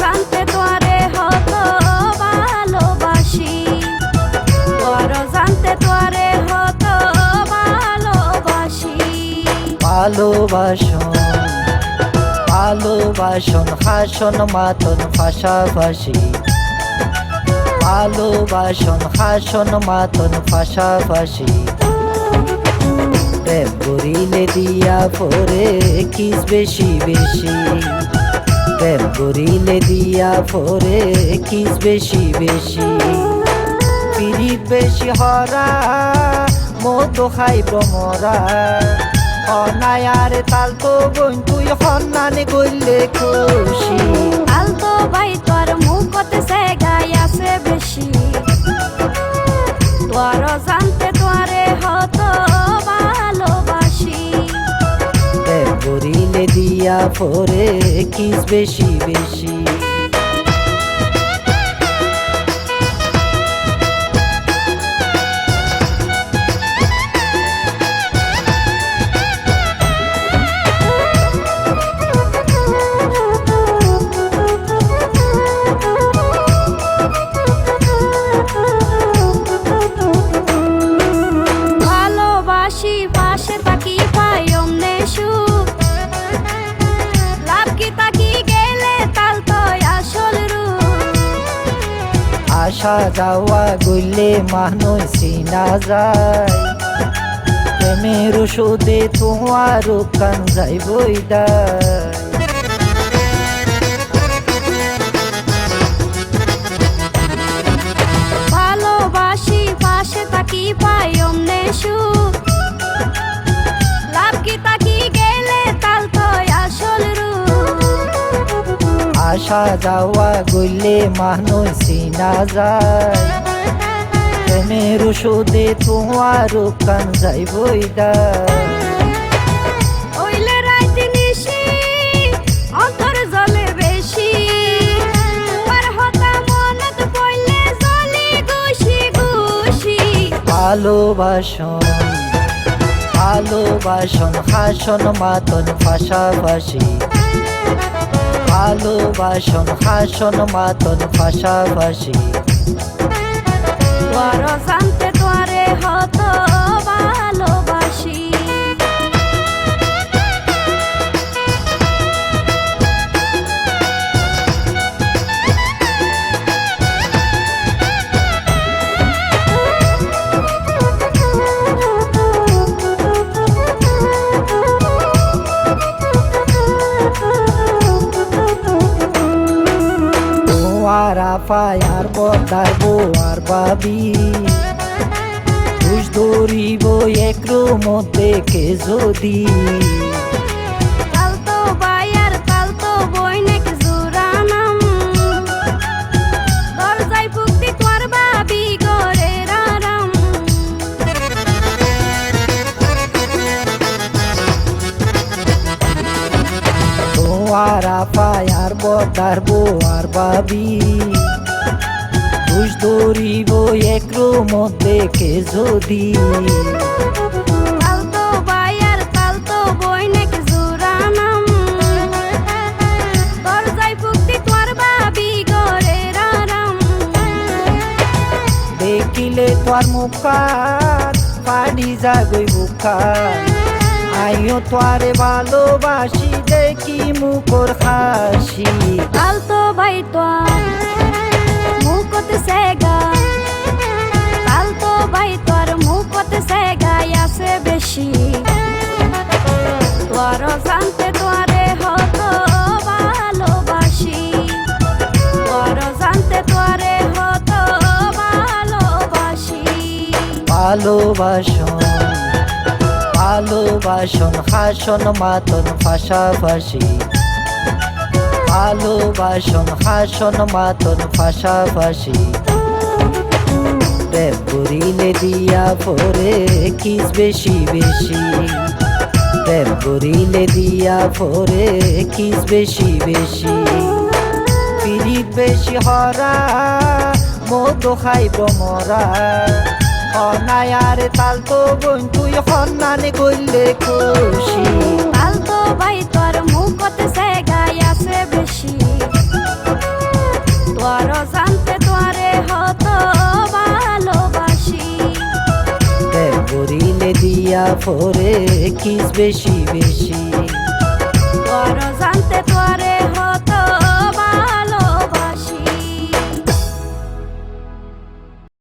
জানতে তোরে হত ভালোবাসি। তোর জানতে তোরে হত ভালোবাসি। ভালোবাসন ভালোবাসন, হাসন, মাতন, ফাঁসাফাঁসি। ভালোবাসন, হাসন, মাতন, ফাঁসাফাঁসি। প্রেম করিলে দিয়া পরে কিস বেশি বেশি? প্রেম করিলে দিয়া পরে কিস বেশি বেশি। পিরিত বেশি হরা মতো খাই ভ্রমরা অনায়ারে তাল তো বইন তুই হন্নানে করলে খুশি। তাল তো বাই তোর দিয়া পরে কিস বেশি বেশি। আসা যাওয়া গইলে মানুষ চিনা যায়। প্রেমের ওষুধে তোমার কান যাই দায়। আসা যাওয়া গইলে মানুষ চিনা যায়। প্রেমের ওষুধে তোমার কান গুশি গুশি ভালোবাসন ভালোবাসন হাসন মাতন ফাঁসাফাঁসি ভালোবাসন হাসন মাতন পাশাপাশি তোর আপায় আর বদার আর বাবি ঘুষ ধরিব একরো মধ্যে কে যদি। তোমার আপায় আর বদার আর বাবি ঘুষ ধরিব একরো মধ্যে কে যদি। দেখিলে তোর মুখার পানি যাগই বুখার আইও তোরে ভালোবাসি দেখি মুখর হাসি। তালতো ভাই তোর ভালোবাসন ভালোবাসন, হাসন, মাতন ফাঁসাফাঁসি ভালোবাসন, হাসন, মাতন ফাঁসাফাঁসি প্রেম করিলে দিয়া পরে কিস বেশি বেশি। প্রেম করিলে দিয়া পরে কিস বেশি বেশি। পিরিত বেশি হরা মতো খাইব মরা। অনায়ার তাল তো বোন তুই হন্নানে করলে খুশি। তাল তো ভাই তোর মুখত জায়গায় আছে বেশি। তোর জানতে তোরে হত ভালোবাসি। গরিলে দিয়া পরে কিস বেশি বেশি। তোর জানতে তোরে